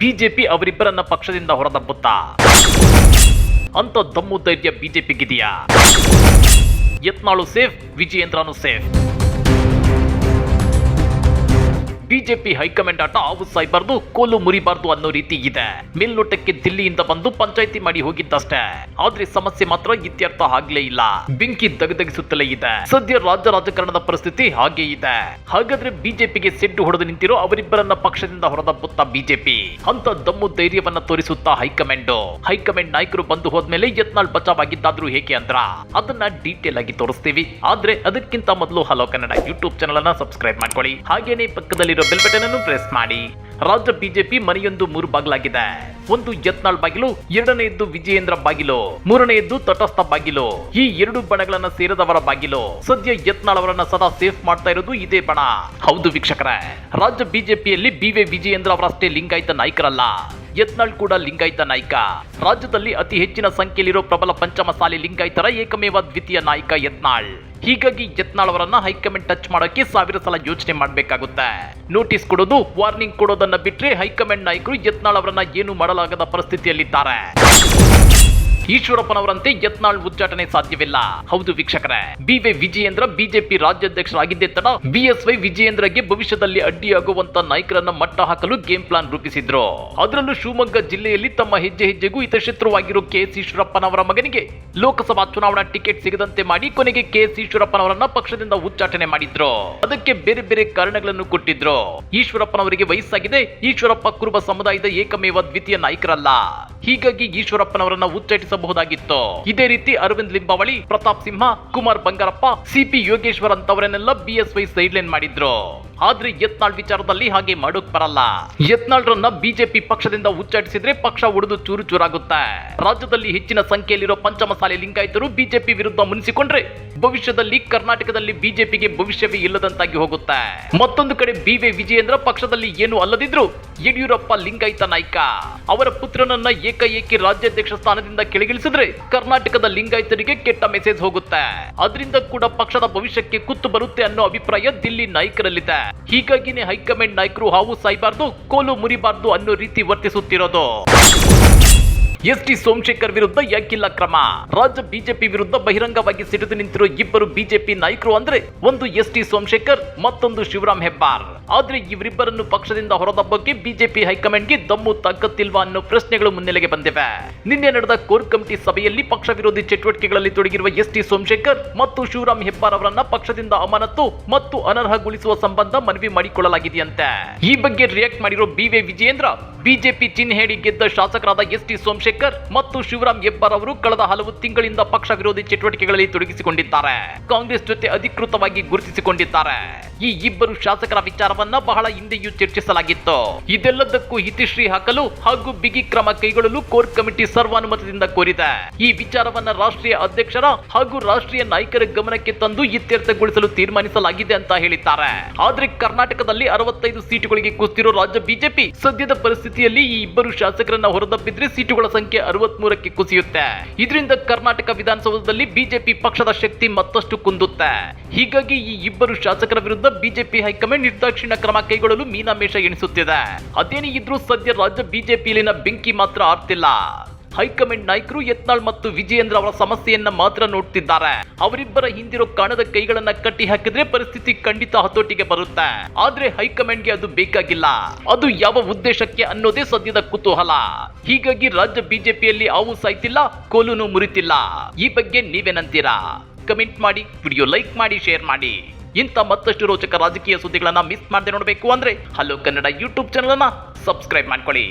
BJP ಅವರಿಬ್ಬರನ್ನ ಪಕ್ಷದಿಂದ ಹೊರದಬ್ಬುತ್ತಾ? ಅಂತ ದಮ್ಮು ಧೈರ್ಯ ಬಿಜೆಪಿಗಿದೆಯಾ ಯತ್ನಾಳು ಸೇಫ್ ವಿಜಯೇಂದ್ರನು ಸೇಫ್. ಬಿಜೆಪಿ ಹೈಕಮಾಂಡ್ ಆಟ ಆವು ಸಾಯ್ಬಾರ್ದು ಕೋಲು ಮುರಿಬಾರ್ದು ಅನ್ನೋ ರೀತಿ ಇದೆ. ಮೇಲ್ನೋಟಕ್ಕೆ ದಿಲ್ಲಿಯಿಂದ ಬಂದು ಪಂಚಾಯತಿ ಮಾಡಿ ಹೋಗಿದ್ದಷ್ಟೇ. ಆದ್ರೆ ಸಮಸ್ಯೆ ಮಾತ್ರ ಇತ್ಯರ್ಥ ಆಗ್ಲೇ ಇಲ್ಲ. ಬೆಂಕಿ ದಗದಗಿಸುತ್ತಲೇ ಇದೆ. ಸದ್ಯ ರಾಜ್ಯ ರಾಜಕಾರಣದ ಪರಿಸ್ಥಿತಿ ಹಾಗೆ ಇದೆ. ಹಾಗಾದ್ರೆ ಬಿಜೆಪಿಗೆ ಸೆಡ್ಡು ಹೊಡೆದು ನಿಂತಿರೋ ಅವರಿಬ್ಬರನ್ನ ಪಕ್ಷದಿಂದ ಹೊರದಬ್ಬುತ್ತಾ ಬಿಜೆಪಿ? ಅಂತ ದಮ್ಮು ಧೈರ್ಯವನ್ನ ತೋರಿಸುತ್ತಾ ಹೈಕಮಾಂಡ್. ಹೈಕಮಾಂಡ್ ನಾಯಕರು ಬಂದು ಹೋದ್ಮೇಲೆ ಯತ್ನಾಳ್ ಬಚಾವ್ ಆಗಿದ್ದಾದ್ರೂ ಹೇಗೆ ಅಂದ್ರ? ಅದನ್ನ ಡೀಟೇಲ್ ಆಗಿ ತೋರಿಸ್ತೀವಿ. ಆದ್ರೆ ಅದಕ್ಕಿಂತ ಮೊದಲು ಹಲೋ ಕನ್ನಡ ಯೂಟ್ಯೂಬ್ ಚಾನಲ್ ಅನ್ನ ಸಬ್ಸ್ಕ್ರೈಬ್ ಮಾಡ್ಕೊಳ್ಳಿ. ಹಾಗೇನೆ ಪಕ್ಕದಲ್ಲಿರೋ ಬೆಲ್ ಬಟನ್ ಅನ್ನು ಪ್ರೆಸ್ ಮಾಡಿ. ರಾಜ್ಯ ಬಿಜೆಪಿ ಮನೆಯೊಂದು ಮೂರು ಬಾಗಿಲಾಗಿದೆ. ಒಂದು ಯತ್ನಾಳ್ ಬಾಗಿಲು, ಎರಡನೆಯದ್ದು ವಿಜಯೇಂದ್ರ ಬಾಗಿಲು, ಮೂರನೆಯದ್ದು ತಟಸ್ಥ ಬಾಗಿಲು. ಈ ಎರಡು ಬಣಗಳನ್ನ ಸೇರಿದವರ ಬಾಗಿಲು. ಸದ್ಯ ಯತ್ನಾಳ್ ಅವರನ್ನ ಸದಾ ಸೇಫ್ ಮಾಡ್ತಾ ಇರೋದು ಇದೇ ಬಣ. ಹೌದು ವೀಕ್ಷಕರೇ, ರಾಜ್ಯ ಬಿಜೆಪಿಯಲ್ಲಿ ಬಿ ವಿ ವಿಜಯೇಂದ್ರ ಅವರಷ್ಟೇ ಲಿಂಗಾಯತ ನಾಯಕರಲ್ಲ. ಯತ್ನಾಳ್ ಕೂಡ ಲಿಂಗಾಯತ ನಾಯಕ. ರಾಜ್ಯದಲ್ಲಿ ಅತಿ ಹೆಚ್ಚಿನ ಸಂಖ್ಯೆಯಲ್ಲಿರೋ ಪ್ರಬಲ ಪಂಚಮಸಾಲಿ ಲಿಂಗಾಯತರ ಏಕಮೇವ ದ್ವಿತೀಯ ನಾಯಕ ಯತ್ನಾಳ್. ಹೀಗಾಗಿ ಯತ್ನಾಳ್ ಅವರನ್ನ ಹೈಕಮಾಂಡ್ ಟಚ್ ಮಾಡೋಕೆ ಸಾವಿರ ಸಲ ಯೋಚನೆ ಮಾಡಬೇಕಾಗುತ್ತೆ. ನೋಟಿಸ್ ಕೊಡೋದು, ವಾರ್ನಿಂಗ್ ಕೊಡೋದನ್ನ ಬಿಟ್ರೆ ಹೈಕಮಾಂಡ್ ನಾಯಕರು ಯತ್ನಾಳ್ ಅವರನ್ನ ಏನು ಮಾಡಲಾಗದ ಪರಿಸ್ಥಿತಿಯಲ್ಲಿದ್ದಾರೆ. ಈಶ್ವರಪ್ಪನವರಂತೆ ಯತ್ನಾಳ್ ಉಚ್ಚಾಟನೆ ಸಾಧ್ಯವಿಲ್ಲ. ಹೌದು ವೀಕ್ಷಕರೇ ಬಿ ವೈ ವಿಜಯೇಂದ್ರ ಬಿಜೆಪಿ ರಾಜ್ಯಾಧ್ಯಕ್ಷರಾಗಿದ್ದೇ ತಡ ಬಿಎಸ್ವೈ ವಿಜಯೇಂದ್ರಗೆ ಭವಿಷ್ಯದಲ್ಲಿ ಅಡ್ಡಿಯಾಗುವಂತ ನಾಯಕರನ್ನ ಮಟ್ಟ ಹಾಕಲು ಗೇಮ್ ಪ್ಲಾನ್ ರೂಪಿಸಿದ್ರು. ಅದರಲ್ಲೂ ಶಿವಮೊಗ್ಗ ಜಿಲ್ಲೆಯಲ್ಲಿ ತಮ್ಮ ಹೆಜ್ಜೆ ಹೆಜ್ಜೆಗೂ ಹಿತಶತ್ರುವಾಗಿರೋ ಕೆ ಎಸ್ ಈಶ್ವರಪ್ಪನವರ ಮಗನಿಗೆ ಲೋಕಸಭಾ ಚುನಾವಣಾ ಟಿಕೆಟ್ ಸಿಗದಂತೆ ಮಾಡಿ ಕೊನೆಗೆ ಕೆ ಎಸ್ ಈಶ್ವರಪ್ಪನವರನ್ನ ಪಕ್ಷದಿಂದ ಉಚ್ಚಾಟನೆ ಮಾಡಿದ್ರು. ಅದಕ್ಕೆ ಬೇರೆ ಬೇರೆ ಕಾರಣಗಳನ್ನು ಕೊಟ್ಟಿದ್ರು. ಈಶ್ವರಪ್ಪನವರಿಗೆ ವಯಸ್ಸಾಗಿದೆ, ಈಶ್ವರಪ್ಪ ಕುರುಬ ಸಮುದಾಯದ ಏಕಮೇವ ದ್ವಿತೀಯ ನಾಯಕರಲ್ಲ. ಹೀಗಾಗಿ ಈಶ್ವರಪ್ಪನವರನ್ನ ಉಚ್ಚಾಟಿಸಬಹುದಾಗಿತ್ತು ಇದೇ ರೀತಿ ಅರವಿಂದ್ ಲಿಂಬಾವಳಿ, ಪ್ರತಾಪ್ ಸಿಂಹ, ಕುಮಾರ್ ಬಂಗಾರಪ್ಪ, ಸಿಪಿ ಯೋಗೇಶ್ವರ್ ಅಂತವರನ್ನೆಲ್ಲ ಸೈಡ್ ಲೈನ್ ಮಾಡಿದ್ರು. ಆದ್ರೆ ಯತ್ನಾಳ್ ವಿಚಾರದಲ್ಲಿ ಹಾಗೆ ಮಾಡೋಕ್ ಬರಲ್ಲ. ಯತ್ನಾಳ್ರನ್ನ ಬಿಜೆಪಿ ಪಕ್ಷದಿಂದ ಉಚ್ಚಾಟಿಸಿದ್ರೆ ಪಕ್ಷ ಒಡೆದು ಚೂರು ಚೂರಾಗುತ್ತೆ. ರಾಜ್ಯದಲ್ಲಿ ಹೆಚ್ಚಿನ ಸಂಖ್ಯೆಯಲ್ಲಿರೋ ಪಂಚಮಸಾಲೆ ಲಿಂಗಾಯಿತರು ಬಿಜೆಪಿ ವಿರುದ್ಧ ಮುನಿಸಿಕೊಂಡ್ರೆ ಭವಿಷ್ಯದಲ್ಲಿ ಕರ್ನಾಟಕದಲ್ಲಿ ಬಿಜೆಪಿಗೆ ಭವಿಷ್ಯವೇ ಇಲ್ಲದಂತಾಗಿ ಹೋಗುತ್ತೆ. ಮತ್ತೊಂದು ಕಡೆ ಬಿ ವಿ ವಿಜಯೇಂದ್ರ ಪಕ್ಷದಲ್ಲಿ ಏನು ಅಲ್ಲದಿದ್ರು ಯಡಿಯೂರಪ್ಪ ಲಿಂಗಾಯಿತ ನಾಯಕ. ಅವರ ಪುತ್ರನನ್ನ ಏಕಾಏಕಿ ರಾಜ್ಯಾಧ್ಯಕ್ಷ ಸ್ಥಾನದಿಂದ ಕೆಳಗಿಳಿಸಿದ್ರೆ ಕರ್ನಾಟಕದ ಲಿಂಗಾಯತರಿಗೆ ಕೆಟ್ಟ ಮೆಸೇಜ್ ಹೋಗುತ್ತೆ. ಅದರಿಂದ ಕೂಡ ಪಕ್ಷದ ಭವಿಷ್ಯಕ್ಕೆ ಕುತ್ತು ಬರುತ್ತೆ ಅನ್ನೋ ಅಭಿಪ್ರಾಯ ದಿಲ್ಲಿ ನಾಯಕರಲ್ಲಿದೆ. ಹೀಗಾಗಿನೇ ಹೈಕಮಾಂಡ್ ನಾಯಕರು ಹಾವು ಸಾಯ್ಬಾರ್ದು, ಕೋಲು ಮುರಿಬಾರ್ದು ಅನ್ನೋ ರೀತಿ ವರ್ತಿಸುತ್ತಿರೋದು. ಎಸ್ ಟಿ ಸೋಮಶೇಖರ್ ವಿರುದ್ಧ ಯಾಕಿಲ್ಲ ಕ್ರಮ? ರಾಜ್ಯ ಬಿಜೆಪಿ ವಿರುದ್ಧ ಬಹಿರಂಗವಾಗಿ ಸಿಡಿದು ನಿಂತಿರುವ ಇಬ್ಬರು ಬಿಜೆಪಿ ನಾಯಕರು ಅಂದ್ರೆ ಒಂದು ಎಸ್ ಟಿ ಸೋಮಶೇಖರ್, ಮತ್ತೊಂದು ಶಿವರಾಮ್ ಹೆಬ್ಬಾರ್. ಆದ್ರೆ ಇವರಿಬ್ಬರನ್ನು ಪಕ್ಷದಿಂದ ಹೊರದಬ್ಬಕ್ಕೆ ಬಿಜೆಪಿ ಹೈಕಮಾಂಡ್ಗೆ ದಮ್ಮು ತಾಕತ್ತಿಲ್ವಾ ಅನ್ನೋ ಪ್ರಶ್ನೆಗಳು ಮುನ್ನೆಲೆಗೆ ಬಂದಿವೆ. ನಿನ್ನೆ ನಡೆದ ಕೋರ್ ಕಮಿಟಿ ಸಭೆಯಲ್ಲಿ ಪಕ್ಷ ವಿರೋಧಿ ಚಟುವಟಿಕೆಗಳಲ್ಲಿ ತೊಡಗಿರುವ ಎಸ್ ಟಿ ಸೋಮಶೇಖರ್ ಮತ್ತು ಶಿವರಾಮ್ ಹೆಬ್ಬಾರ್ ಅವರನ್ನ ಪಕ್ಷದಿಂದ ಅಮಾನತು ಮತ್ತು ಅನರ್ಹಗೊಳಿಸುವ ಸಂಬಂಧ ಮನವಿ ಮಾಡಿಕೊಳ್ಳಲಾಗಿದೆಯಂತೆ. ಈ ಬಗ್ಗೆ ರಿಯಾಕ್ಟ್ ಮಾಡಿರೋ ಬಿ ವಿ ವಿಜಯೇಂದ್ರ ಬಿಜೆಪಿ ಚಿಹ್ನೆ ಹೇಳಿ ಗೆದ್ದ ಶಾಸಕರಾದ ಎಸ್ ಟಿ ಸೋಮಶೇಖರ್ ಮತ್ತು ಶಿವರಾಮ್ ಹೆಬ್ಬಾರ್ ಅವರು ಕಳೆದ ಹಲವು ತಿಂಗಳಿಂದ ಪಕ್ಷ ವಿರೋಧಿ ಚಟುವಟಿಕೆಗಳಲ್ಲಿ ತೊಡಗಿಸಿಕೊಂಡಿದ್ದಾರೆ. ಕಾಂಗ್ರೆಸ್ ಜೊತೆ ಅಧಿಕೃತವಾಗಿ ಗುರುತಿಸಿಕೊಂಡಿದ್ದಾರೆ. ಈ ಇಬ್ಬರು ಶಾಸಕರ ವಿಚಾರವನ್ನ ಬಹಳ ಹಿಂದೆಯೂ ಚರ್ಚಿಸಲಾಗಿತ್ತು. ಇದೆಲ್ಲದಕ್ಕೂ ಹಿತಿಶ್ರೀ ಹಾಕಲು ಹಾಗೂ ಬಿಗಿ ಕ್ರಮ ಕೈಗೊಳ್ಳಲು ಕೋರ್ ಕಮಿಟಿ ಸರ್ವಾನುಮತದಿಂದ ಕೋರಿದೆ. ಈ ವಿಚಾರವನ್ನ ರಾಷ್ಟ್ರೀಯ ಅಧ್ಯಕ್ಷರ ಹಾಗೂ ರಾಷ್ಟ್ರೀಯ ನಾಯಕರ ಗಮನಕ್ಕೆ ತಂದು ಇತ್ಯರ್ಥಗೊಳಿಸಲು ತೀರ್ಮಾನಿಸಲಾಗಿದೆ ಅಂತ ಹೇಳಿದ್ದಾರೆ. ಆದ್ರೆ ಕರ್ನಾಟಕದಲ್ಲಿ ಅರವತ್ತೈದು ಸೀಟುಗಳಿಗೆ ಕುಸ್ತಿರೋ ರಾಜ್ಯ ಬಿಜೆಪಿ ಸದ್ಯದ ಪರಿಸ್ಥಿತಿಯಲ್ಲಿ ಈ ಇಬ್ಬರು ಶಾಸಕರನ್ನ ಹೊರದಬ್ಬಿದ್ರೆ ಸೀಟುಗಳ ಸಂಖ್ಯೆ ಅರವತ್ ಮೂರಕ್ಕೆ ಕುಸಿಯುತ್ತೆ. ಇದರಿಂದ ಕರ್ನಾಟಕ ವಿಧಾನಸೌಧದಲ್ಲಿ ಬಿಜೆಪಿ ಪಕ್ಷದ ಶಕ್ತಿ ಮತ್ತಷ್ಟು ಕುಂದುತ್ತೆ. ಹೀಗಾಗಿ ಈ ಇಬ್ಬರು ಶಾಸಕರ ವಿರುದ್ಧ ಬಿಜೆಪಿ ಹೈಕಮಾಂಡ್ ನಿರ್ದಾಕ್ಷಿಣ್ಯ ಕ್ರಮ ಕೈಗೊಳ್ಳಲು ಮೀನಾಮೇಷ ಎಣಿಸುತ್ತಿದೆ. ಅದೇನೇ ಇದ್ರೂ ಸದ್ಯ ರಾಜ್ಯ ಬಿಜೆಪಿಯಲ್ಲಿನ ಬೆಂಕಿ ಮಾತ್ರ ಆರ್ತಿಲ್ಲ. ಹೈಕಮಾಂಡ್ ನಾಯಕರು ಯತ್ನಾಳ್ ಮತ್ತು ವಿಜಯೇಂದ್ರ ಅವರ ಸಮಸ್ಯೆಯನ್ನ ಮಾತ್ರ ನೋಡ್ತಿದ್ದಾರೆ. ಅವರಿಬ್ಬರ ಹಿಂದಿರೋ ಕಾಣದ ಕೈಗಳನ್ನ ಕಟ್ಟಿ ಹಾಕಿದ್ರೆ ಪರಿಸ್ಥಿತಿ ಖಂಡಿತ ಹತೋಟಿಗೆ ಬರುತ್ತೆ. ಆದ್ರೆ ಹೈಕಮಾಂಡ್ಗೆ ಅದು ಬೇಕಾಗಿಲ್ಲ. ಅದು ಯಾವ ಉದ್ದೇಶಕ್ಕೆ ಅನ್ನೋದೇ ಸದ್ಯದ ಕುತೂಹಲ. ಹೀಗಾಗಿ ರಾಜ್ಯ ಬಿಜೆಪಿಯಲ್ಲಿ ಆವು ಸಾಯ್ತಿಲ್ಲ, ಕೋಲುನು ಮುರಿತಿಲ್ಲ. ಈ ಬಗ್ಗೆ ನೀವೇನಂತೀರಾ ಕಮೆಂಟ್ ಮಾಡಿ, ವಿಡಿಯೋ ಲೈಕ್ ಮಾಡಿ, ಶೇರ್ ಮಾಡಿ. ಇಂಥ ಮತ್ತಷ್ಟು ರೋಚಕ ರಾಜಕೀಯ ಸುದ್ದಿಗಳನ್ನ ಮಿಸ್ ಮಾಡದೆ ನೋಡಬೇಕು ಅಂದ್ರೆ ಹಲೋ ಕನ್ನಡ ಯೂಟ್ಯೂಬ್ ಚಾನಲ್ ಅನ್ನ ಸಬ್ಸ್ಕ್ರೈಬ್ ಮಾಡ್ಕೊಳ್ಳಿ.